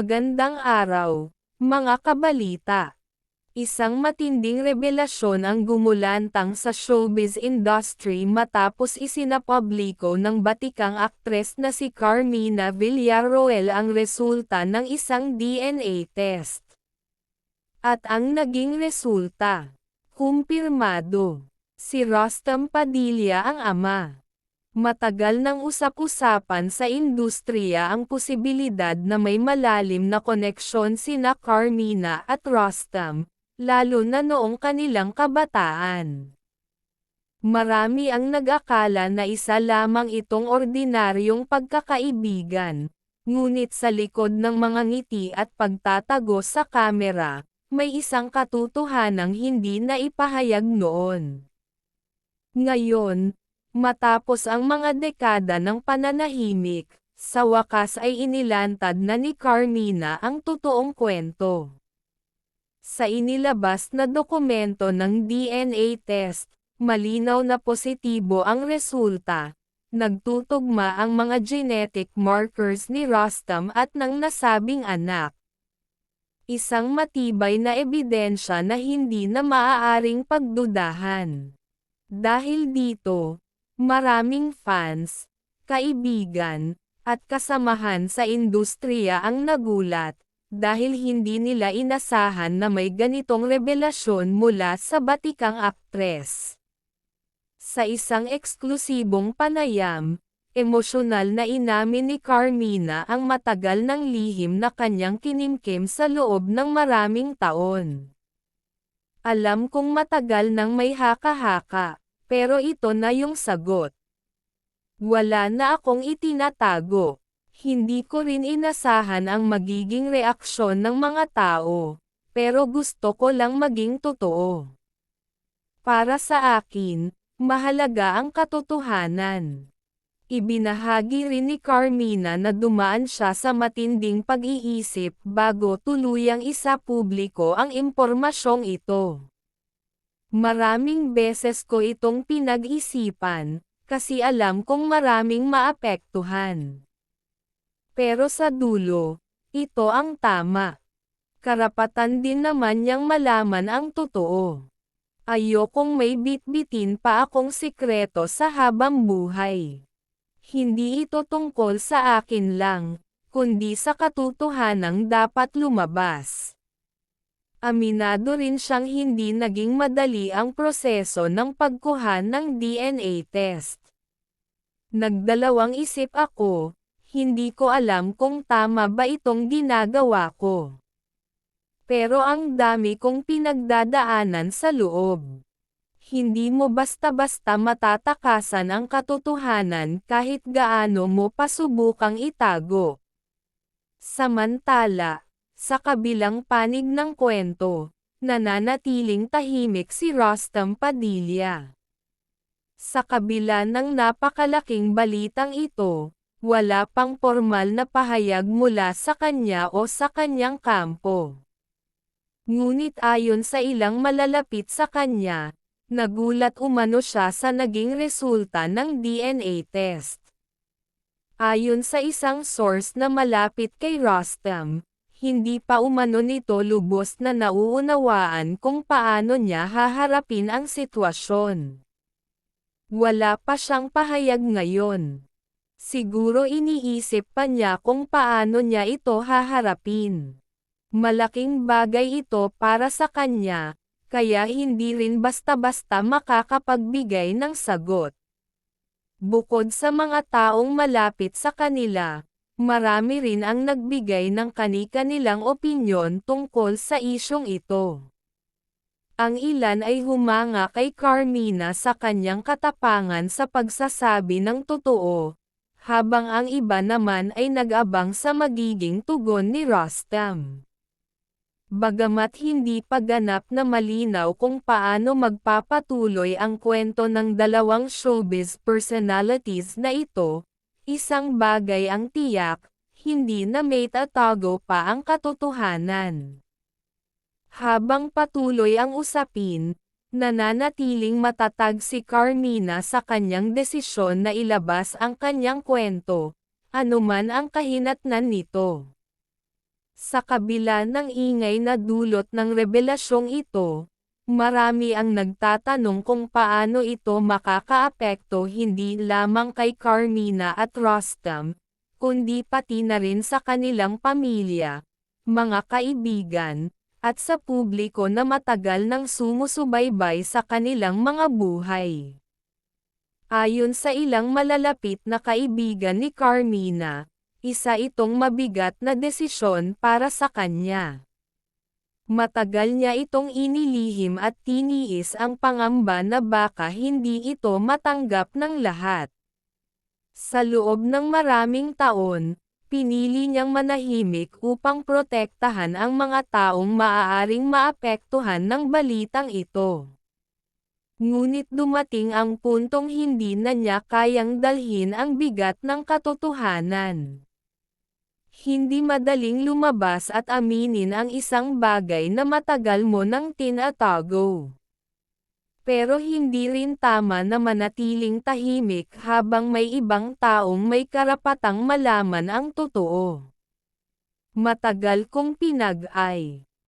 Magandang araw, mga kabalita. Isang matinding revelasyon ang gumulantang sa showbiz industry matapos isinapubliko ng batikang aktres na si Carmina Villarroel ang resulta ng isang DNA test. At ang naging resulta, kumpirmado, si Rostam Padilla ang ama. Matagal nang usap-usapan sa industriya ang posibilidad na may malalim na koneksyon sina Carmina at Rostam, lalo na noong kanilang kabataan. Marami ang nag-akala na isa lamang itong ordinaryong pagkakaibigan, ngunit sa likod ng mga ngiti at pagtatago sa kamera, may isang katotohanang hindi na ipahayag noon. Ngayon, Matapos ang mga dekada ng pananahimik, sa wakas ay inilantad na ni Carmina ang totoong kwento. Sa inilabas na dokumento ng DNA test, malinaw na positibo ang resulta. Nagtutugma ang mga genetic markers ni Rostam at ng nasabing anak. Isang matibay na ebidensya na hindi na maaaring pagdudahan. Dahil dito, Maraming fans, kaibigan, at kasamahan sa industriya ang nagulat, dahil hindi nila inasahan na may ganitong revelasyon mula sa batikang aktres. Sa isang eksklusibong panayam, emosyonal na inamin ni Carmina ang matagal ng lihim na kanyang kinimkim sa loob ng maraming taon. Alam kong matagal nang may haka-haka, pero ito na yung sagot. Wala na akong itinatago. Hindi ko rin inasahan ang magiging reaksyon ng mga tao, pero gusto ko lang maging totoo. Para sa akin, mahalaga ang katotohanan. Ibinahagi rin ni Carmina na dumaan siya sa matinding pag-iisip bago tuluyang isa publiko ang impormasyong ito. Maraming beses ko itong pinag-isipan, kasi alam kong maraming maapektuhan. Pero sa dulo, ito ang tama. Karapatan din naman niyang malaman ang totoo. Ayokong may bitbitin pa akong sikreto sa habang buhay. Hindi ito tungkol sa akin lang, kundi sa katotohanang dapat lumabas. Aminado rin siyang hindi naging madali ang proseso ng pagkuha ng DNA test. Nagdalawang isip ako, hindi ko alam kung tama ba itong ginagawa ko. Pero ang dami kong pinagdadaanan sa loob. Hindi mo basta-basta matatakasan ang katotohanan kahit gaano mo pasubukang itago. Samantala, sa kabilang panig ng kwento, nananatiling tahimik si Rostam Padilla. Sa kabila ng napakalaking balitang ito, wala pang formal na pahayag mula sa kanya o sa kanyang kampo. Ngunit ayon sa ilang malalapit sa kanya, nagulat umano siya sa naging resulta ng DNA test. Ayon sa isang source na malapit kay Rostam, hindi pa umano nito lubos na nauunawaan kung paano niya haharapin ang sitwasyon. Wala pa siyang pahayag ngayon. Siguro iniisip pa niya kung paano niya ito haharapin. Malaking bagay ito para sa kanya, kaya hindi rin basta-basta makakapagbigay ng sagot. Bukod sa mga taong malapit sa kanila, Marami rin ang nagbigay ng kani-kanilang opinyon tungkol sa isyong ito. Ang ilan ay humanga kay Carmina sa kanyang katapangan sa pagsasabi ng totoo, habang ang iba naman ay nag-abang sa magiging tugon ni Rostam. Bagamat hindi pa ganap na malinaw kung paano magpapatuloy ang kwento ng dalawang showbiz personalities na ito, Isang bagay ang tiyak, hindi na may tatago pa ang katotohanan. Habang patuloy ang usapin, nananatiling matatag si Carmina sa kanyang desisyon na ilabas ang kanyang kwento, anuman ang kahinatnan nito. Sa kabila ng ingay na dulot ng revelasyong ito, marami ang nagtatanong kung paano ito makakaapekto hindi lamang kay Carmina at Rostam, kundi pati na rin sa kanilang pamilya, mga kaibigan, at sa publiko na matagal nang sumusubaybay sa kanilang mga buhay. Ayon sa ilang malalapit na kaibigan ni Carmina, isa itong mabigat na desisyon para sa kanya. Matagal niya itong inilihim at tiniis ang pangamba na baka hindi ito matanggap ng lahat. Sa loob ng maraming taon, pinili niyang manahimik upang protektahan ang mga taong maaaring maapektuhan ng balitang ito. Ngunit dumating ang puntong hindi na niya kayang dalhin ang bigat ng katotohanan. Hindi madaling lumabas at aminin ang isang bagay na matagal mo nang tinatago. Pero hindi rin tama na manatiling tahimik habang may ibang taong may karapatang malaman ang totoo. Matagal kong pinag-ay.